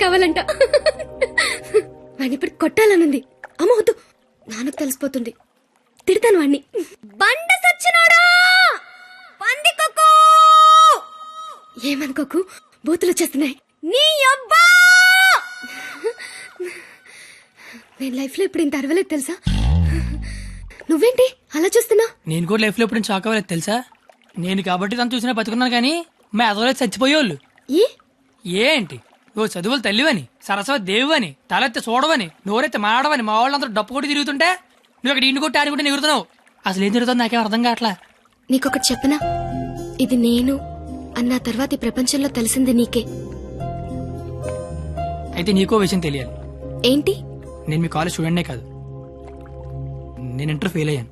Quality. వాడిని ఇప్పుడు కొట్టాలనుంది. అమ్మ వద్దు. నాన్నకు తెలిసిపోతుంది. తిడతాను వాణ్ణి బండ సచ్చినాడా? ఏమనుకోకు బూతులు వచ్చేస్తున్నాయి. నీ అబ్బా! నేను లైఫ్లో ఇప్పుడు ఇంత అరవలేదు తెలుసా? నువ్వేంటి? అలా చూస్తున్నా? నేను కూడా లైఫ్లో ఎప్పుడు షాక్ అవ్వలేదు తెలుసా? నేను కాబట్టి తను చూసినా బతుకున్నాను కానీ మా ఎదవలేదు చచ్చిపోయేవాళ్ళు ఏ? ఏంటి? ఓ చదువులు తల్లివని సరస్వతి దేవివని తలెత్తి చూడవని నోరెత్తి మాడవని మా వాళ్ళందరూ డప్పు కొట్టి తిరుగుతుంటే నువ్వు అక్కడ ఇంటి కొట్టి ఆడుకుంటే ఎగురుతున్నావు. అసలు ఏం జరుగుతుంది నాకేం అర్థం కావట్లా. నీకొకటి చెప్పనా? ఇది నేను అన్న తర్వాత ఈ ప్రపంచంలో తెలిసింది నీకే. అయితే నీకో విషయం తెలియాలి. ఏంటి? నేను మీ కాలేజ్ స్టూడెంట్నే కాదు. నేను ఇంటర్ ఫెయిల్ అయ్యాను.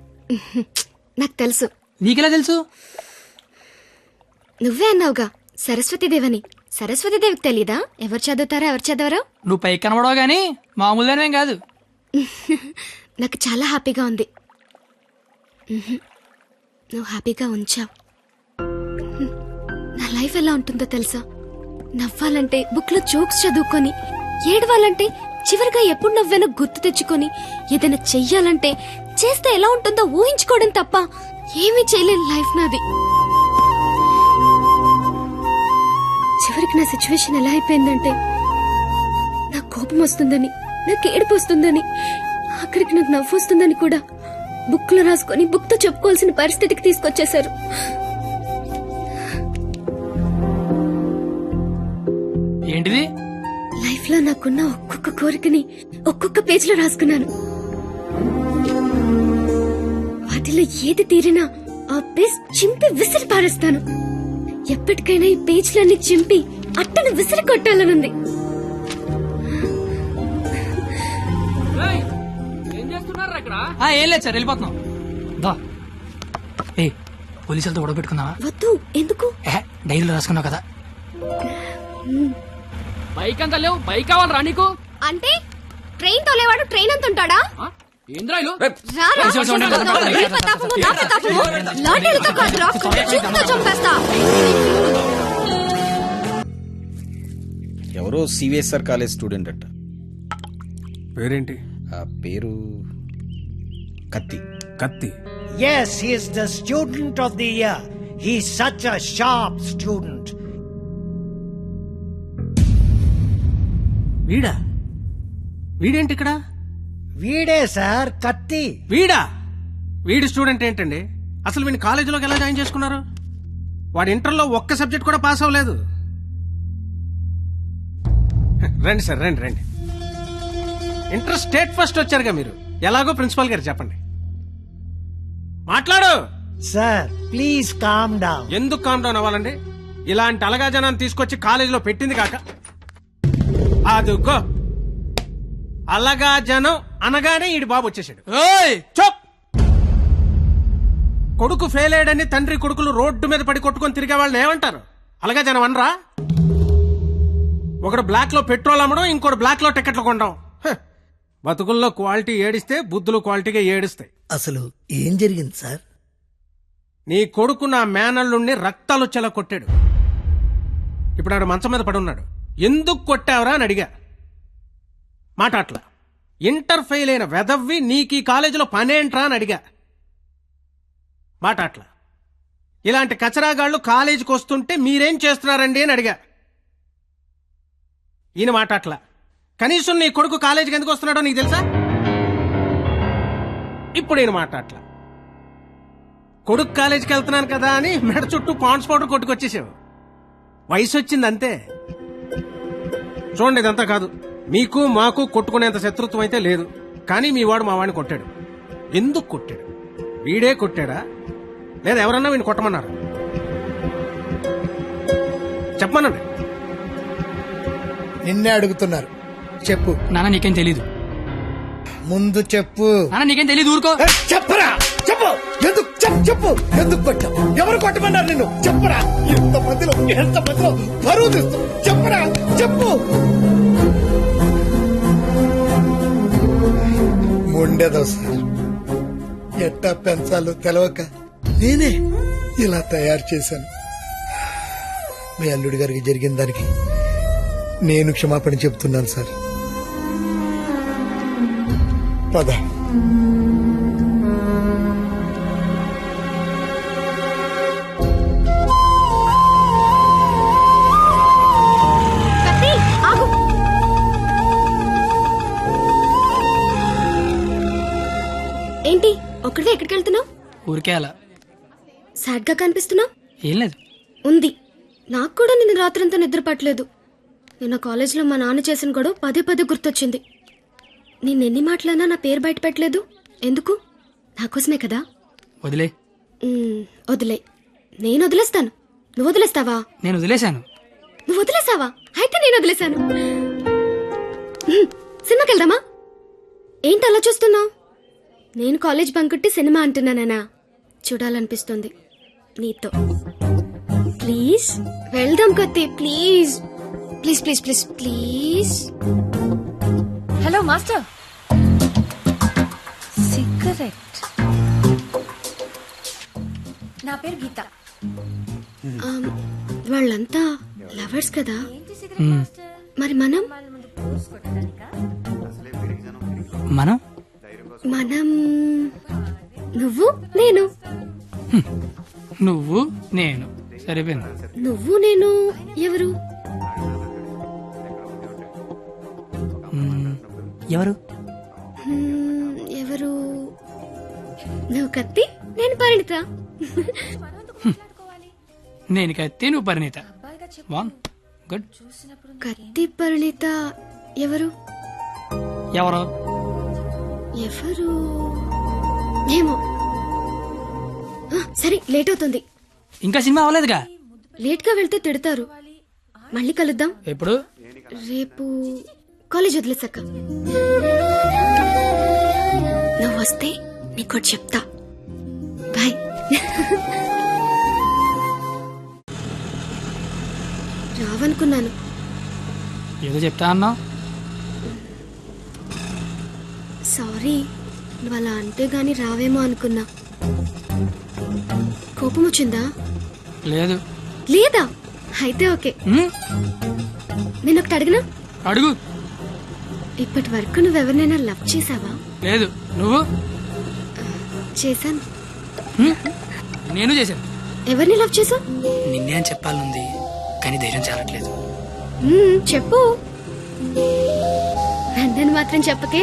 నాకు తెలుసు. నీకెలా తెలుసు? నువ్వే అన్నావుగా సరస్వతీదేవని సరస్వతీదేవికి తెలీదా? ఎవరు చదువుతారా ఎవరు చదవరా? నువ్వు పైకి కనబడవు కానీ మామూలుగానేం కాదు. నాకు చాలా హ్యాపీగా ఉంది. నువ్వు హ్యాపీగా ఉంచావు. నా లైఫ్ ఎలా ఉంటుందో తెలుసా? నవ్వాలంటే బుక్లో జోక్స్ చదువుకొని ఏడవాలంటే చివరిగా ఎప్పుడు నవ్వానో గుర్తు తెచ్చుకొని ఏదైనా చెయ్యాలంటే చేస్తే ఎలా ఉంటుందో ఊహించుకోవడం తప్ప ఏమీ చేయలేని లైఫ్ నాది. చివరికి నా సిచ్యువేషన్ ఎలా అయిపోయిందంటే? నాకు కోపం వస్తుందని నాకు ఏడుపు వస్తుందని అక్కడికి నాకు నవ్వు వస్తుందని కూడా బుక్లో రాసుకొని బుక్తో చెప్పుకోవాల్సిన పరిస్థితికి తీసుకొచ్చేశారు. ఏంటిది? లైఫ్లో నాకున్న ఒక్కొక్క కోరికని ఒక్కొక్క పేజ్లో రాసుకున్నాను. వాటిలో ఏది తీరినా ఆ పేజ్ చింపి విసిరి పారేస్తాను. ఎప్పటికైనా ఈ పేజ్లన్నీ చింపి అట్టను విసిరి కొట్టాలనుంది ఆ, ఏం లేదు సార్ వెళ్ళిపోతున్నాం దా ఏ పోలీసులతో గొడవ పెట్టుకున్నావా వద్దు ఎందుకు డైరీలో రాసుకున్నావు కదా బైక్ అంత లేవు బైక్ కావాలరా నీకు అంటే ట్రైన్ తోలేవాడు ట్రైన్ అంత ఉంటాడా ఆ? ఎవరో సివిఎస్ఆర్ కాలేజ్ స్టూడెంట్ అట్ట పేరేంటి? ఆ పేరు కత్తి. కత్తి. Yes, he is the student of the year. He's such a sharp student. వీడా? వీడేంటి ఇక్కడ? వీడే సార్ కత్తి. వీడా? వీడి స్టూడెంట్ ఏంటండి? అసలు వీడిని కాలేజీలోకి ఎలా జాయిన్ చేసుకున్నారు? వాడు ఇంటర్లో ఒక్క సబ్జెక్ట్ కూడా పాస్ అవ్వలేదు. రండి సార్ రండి రండి. ఇంటర్ స్టేట్ ఫస్ట్ వచ్చారుగా మీరు. ఎలాగో ప్రిన్సిపాల్ గారు చెప్పండి. మాట్లాడు. Sir, please calm down. ఎందుకు కామ్ డౌన్ అవ్వాలండి? ఇలాంటి అలగా జనాన్ని తీసుకొచ్చి కాలేజీలో పెట్టింది కాక. అదుగో. అలగా జనం అనగానే ఈడి బాబు వచ్చేసాడు. ఓయ్ చప్. కొడుకు ఫెయిల్ అయ్యాడని తండ్రి కొడుకులు రోడ్డు మీద పడి కొట్టుకొని తిరిగే వాళ్ళని ఏమంటారు? అలాగే జనం అనరా? ఒకడు బ్లాక్లో పెట్రోల్ అమ్మడం ఇంకోటి బ్లాక్లో టికెట్లు కొనడం. హ. బతుకుల్లో క్వాలిటీ ఏడిస్తే బుద్ధులు క్వాలిటీగా ఏడుస్తాయి. అసలు ఏం జరిగింది సార్? నీ కొడుకు నా మేనల్లుణ్ణి రక్తాలు వచ్చేలా కొట్టాడు ఇప్పుడు ఆడు మంచం మీద పడి ఉన్నాడు ఎందుకు కొట్టావురా అని అడిగా. మాట అట్లా ఇంటర్ ఫెయిల్ అయిన వెదవ్వి నీకు ఈ కాలేజీలో పనేంట్రా అని అడిగా. మాట అట్లా ఇలాంటి కచరాగాళ్ళు కాలేజీకి వస్తుంటే మీరేం చేస్తున్నారండి అని అడిగా. ఈయన మాట అట్లా కనీసం నీ కొడుకు కాలేజీకి ఎందుకు వస్తున్నాడో నీకు తెలుసా? ఇప్పుడు ఈయన మాట అట్లా కొడుకు కాలేజీకి వెళ్తున్నాను కదా అని మెడ చుట్టూ పాండ్స్ పౌడర్ కొట్టుకొచ్చేసావు. వయసు వచ్చింది అంతే. చూడండి ఇదంతా కాదు. మీకు మాకు కొట్టుకునేంత శత్రుత్వం అయితే లేదు. కానీ మీ వాడు మా వాడిని కొట్టాడు. ఎందుకు కొట్టాడు? వీడే కొట్టాడా? లేదా ఎవరన్నా వీడిని కొట్టమన్నారు? చెప్పమనండి. నిన్నే అడుగుతున్నారు. చెప్పు. నాన్న నీకేం తెలీదు. ముందు చెప్పు. నాన్న నీకేం తెలీదు ఊరుకో. చెప్పరా? చెప్పు. ఎందుకు? చెప్పు చెప్పు. ఎందుకు కొట్టావు? ఎవరు కొట్టమన్నారు నిన్ను? చెప్పరా? ఎంత మందిలో ఎంత మందిలో పరువు తీస్తూ చెప్పరా? చెప్పు. మొండేదో సార్. ఎట్టా పెంచాలో తెలవక నేనే ఇలా తయారు చేశాను. మీ అల్లుడి గారికి జరిగిన దానికి నేను క్షమాపణ చెప్తున్నాను సార్. పద. కత్తి ఆగు. ఏంటి ఒక్కడివే ఎక్కడికి వెళ్తున్నావు? ఊరికే అలా. సాడ్గా కనిపిస్తున్నావు? ఏం లేదు. ఉంది. నాకు కూడా నిన్న రాత్రంతా నిద్ర పట్టలేదు నిన్న కాలేజీలో మా నాన్న చేసిన గొడవ పదే పదే గుర్తొచ్చింది. నేను ఎన్ని మాటలన్నా నా పేరు బయట పెట్టలేదు. ఎందుకు? నా కోసమే కదా? వదిలే. వదిలే. నేను వదిలేస్తాను. నువ్వు వదిలేస్తావా? నేను వదిలేశాను. నువ్వు వదిలేసావా అయితే నేను వదిలేశాను. సినిమాకి వెళ్దామా? ఏంటి అలా చూస్తున్నావు? నేను కాలేజ్ బంకుట్టి సినిమా అంటున్నానా చూడాలనిపిస్తుంది. నీతో. ప్లీజ్. వెళ్దాం కత్తి please. Please please please please hello master cigarette నా పేరు గీత. వాళ్ళంతా లవర్స్ కదా? మ్మ్. మరి మనం? మనం? మనం నువ్వు నేను. నువ్వు నేను. సరిపోయింది. నువ్వు నేను ఎవరు. ఎవరు? ఎవరు? నువ్వు కత్తి నేను పరిణిత. నేను కత్తి నువ్వు పరిణీత. వన్ గుడ్ కత్తి పరిణిత ఎవరు? ఎవరు? ఎవరు? ఏమో. సరే లేట్ అవుతుంది. ఇంకా సినిమా అవ్వలేదుగా? లేట్గా వెళ్తే తిడతారు. మళ్ళీ కలుద్దాం. ఎప్పుడు? రేపు కాలేజ్ వదిలేసాక. నువ్వు వస్తే నీకు చెప్తా. బాయ్. రావనుకున్నాను. ఏదో చెప్తా అన్నావు? సారీ నువ్వు అలా అంటే గాని రావేమో అనుకున్నా. కోపం వచ్చిందా లేదు. లేదా? అయితే ఓకే. నేను ఒకటి అడిగినా? అడుగు. ఇప్పటి వరకు నువ్వెవరినైనా లవ్ చేసావా లేదు. నువ్వు? చేశాను. నేను చేశాను. ఎవరిని లవ్ చేసావు నిన్నే అని చెప్పాలనుంది కానీ ధైర్యం చాలట్లేదు. చెప్పు. నన్ను మాత్రం చెప్పకే.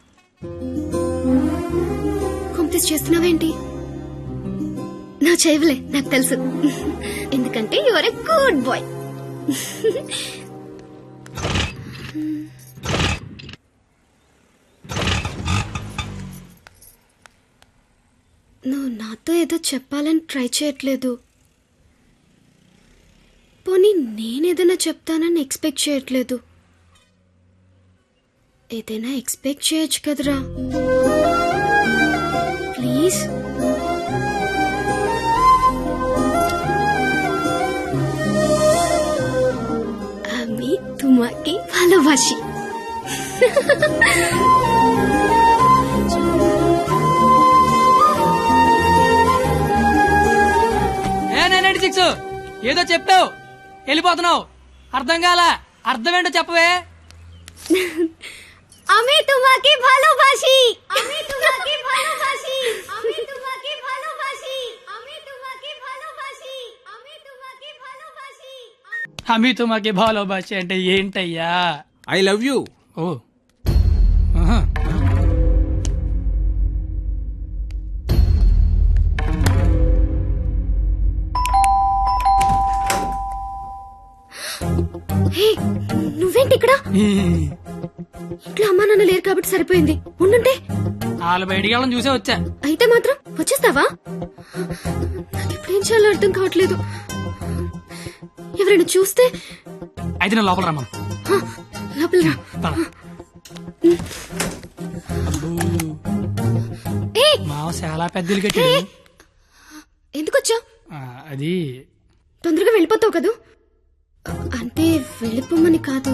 కొంపతీసి చేస్తున్నావేంటి? నువ్వు చేయవులే నాకు తెలుసు. ఎందుకంటే యువర్ ఎ గుడ్ బాయ్ నువ్వు నాతో ఏదో చెప్పాలని ట్రై చేయట్లేదు. పోనీ నేనేదైనా చెప్తానని ఎక్స్పెక్ట్ చేయట్లేదు. ఏదైనా ఎక్స్పెక్ట్ చేయొచ్చు కదరా ప్లీజ్ আমি তোমাকে ভালোবাসি ఏ నైన్ సిక్స్ ఏదో చెప్పావు వెళ్ళిపోతున్నావు అర్థం కాల అర్థం ఏంటో చెప్పవే আমি তোমাকে ভালোবাসি আমি তোমাকে ভালোবাসি আমি তোমাকে ভালোবাসি আমি তোমাকে ভালোবাসি హమీతో మాకే భాలోబాష అంటే ఏంటయ్యా ఐ లవ్ యూ ఓ ఆహా. హే నువ్వేంటి ఇక్కడ ఇంట్లో అమ్మా నాన్న లేరు కాబట్టి సరిపోయింది. ఉండుంటే. వాళ్ళ బయటికి వెళ్ళడం చూసే వచ్చా. అయితే మాత్రం వచ్చేస్తావా? నాకు ఇప్పుడేం చేయాలో అర్థం కావట్లేదు. ఎవరైనా చూస్తే? అయితే నేను లోపల రమ్మను. లోపల రా. మావ చాలా పెద్దలు కట్టాడు. ఎందుకు అది తొందరగా వెళ్ళిపోతావు కదూ? అంటే వెళ్ళిపోమని కాదు.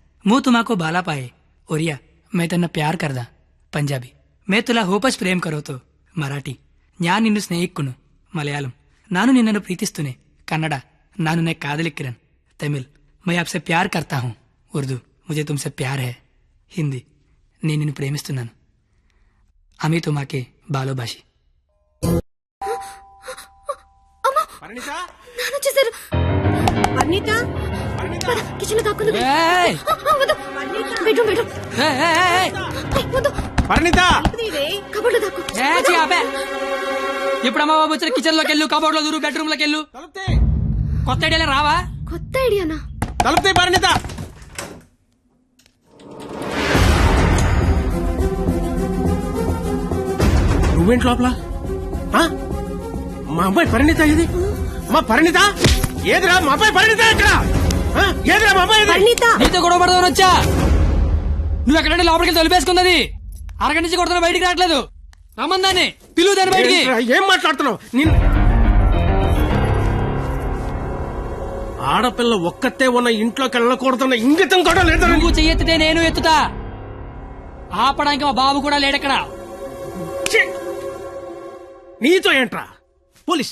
मुंह तुम्हाको भाला पाए ओरिया मैं तन्ना प्यार करदा पंजाबी। మే తులా హోపస్ ప్రేమ్ కరోతో మరాఠీ న్యా నిన్ను స్నేహిక్కును మలయాళం నాను నిన్నను ప్రీతిస్తునే కన్నడ నాను నే కాదలిక్కిరన్ తమిళ్ మై ఆప్సే ప్యార్ కర్తా హూ ఉర్దూ ముజే తుమ్సే ప్యార్ హే హిందీ నేను నిన్ను ప్రేమిస్తున్నాను అమీ తుమాకే బాలో భాషి పరిణిత కిచెన్లో దాక్కుంది ఏయ్! బెడ్రూమ్ బెడ్రూమ్ పరిణిత కబోర్డ్లో దాక్కు. ఇప్పుడు అమ్మ బాబు వచ్చిన కిచెన్లోకి వెళ్ళు కబోర్డ్లో దూరు బెడ్రూమ్లోకి వెళ్ళు కొత్త ఐడియాలే రావా కొత్త ఐడియానా తలుపుతే పరిణిత నువ్వేంటి లోపల? మా అమ్మాయి పరిణిత ఇది మా పరిణిత ఏదిరా మా అమ్మాయి పరిణిత ఎక్కడ ఆ? ఏదిరా మా అమ్మాయి ఇది? నీతో గొడవ పడదామని వచ్చా? నువ్వు ఎక్కడంటే లోపలికి తొలిపేసుకున్నది అరగంట నుంచి కొడుతున్నా బయటికి రావట్లేదు. రమ్మందాన్ని పిలువు దాన్ని బయటికి. ఏంట్రా, ఏం మాట్లాడుతున్నావు? నిన్ను ఆడపిల్ల ఒక్కతే ఉన్న ఇంట్లోకి వెళ్ళకూడదన్న ఇంగితం కూడా లేదా? నువ్వు చెయ్యెత్తితే నేను ఎత్తుతా. ఆపడానికి మా బాబు కూడా లేడక్కడ! నీతో ఏంట్రా? పోలీస్.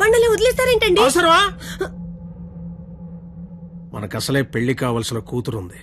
బండలే వదిలేస్తారేంటండి? అవసరమా? మనకు అసలే పెళ్ళి కావలసిన కూతురుంది.